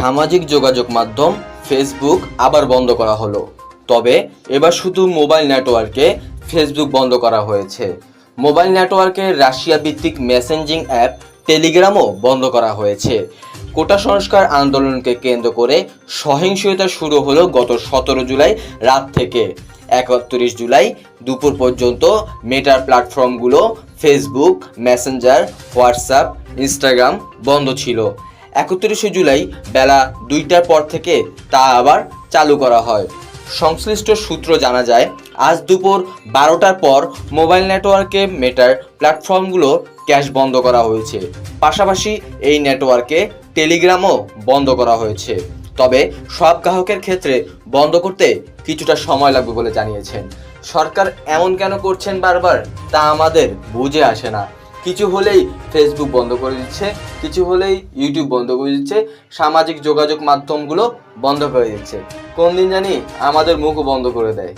সামাজিক যোগাযোগ মাধ্যম ফেসবুক আবার বন্ধ করা হলো। তবে এবার শুধু মোবাইল নেটওয়ার্কে ফেসবুক বন্ধ করা হয়েছে। মোবাইল নেটওয়ার্কে রাশিয়া ভিত্তিক মেসেঞ্জিং অ্যাপ টেলিগ্রামও বন্ধ করা হয়েছে। কোটা সংস্কার আন্দোলনকে কেন্দ্র করে সহিংসতা শুরু হলো গত সতেরো জুলাই রাত থেকে। একত্রিশ জুলাই দুপুর পর্যন্ত মেটার প্ল্যাটফর্মগুলো ফেসবুক মেসেঞ্জার হোয়াটসঅ্যাপ ইনস্টাগ্রাম বন্ধ ছিল। একত্রিশে জুলাই বেলা দুইটার পর থেকে তা আবার চালু করা হয়। সংশ্লিষ্ট সূত্র জানা যায়, আজ দুপুর বারোটার পর মোবাইল নেটওয়ার্কে মেটার প্ল্যাটফর্মগুলো ক্যাশ বন্ধ করা হয়েছে। পাশাপাশি এই নেটওয়ার্কে টেলিগ্রামও বন্ধ করা হয়েছে। তবে সব গ্রাহকের ক্ষেত্রে বন্ধ করতে কিছুটা সময় লাগবে বলে জানিয়েছেন। সরকার এমন কেন করছেন বারবার তা আমাদের বুঝে আসে না। কিছু হলেই ফেসবুক বন্ধ করে দিচ্ছে, কিছু হলেই ইউটিউব বন্ধ করে দিচ্ছে, সামাজিক যোগাযোগ মাধ্যমগুলো বন্ধ করে দিচ্ছে। কোন দিন জানি আমাদের মুখও বন্ধ করে দেয়।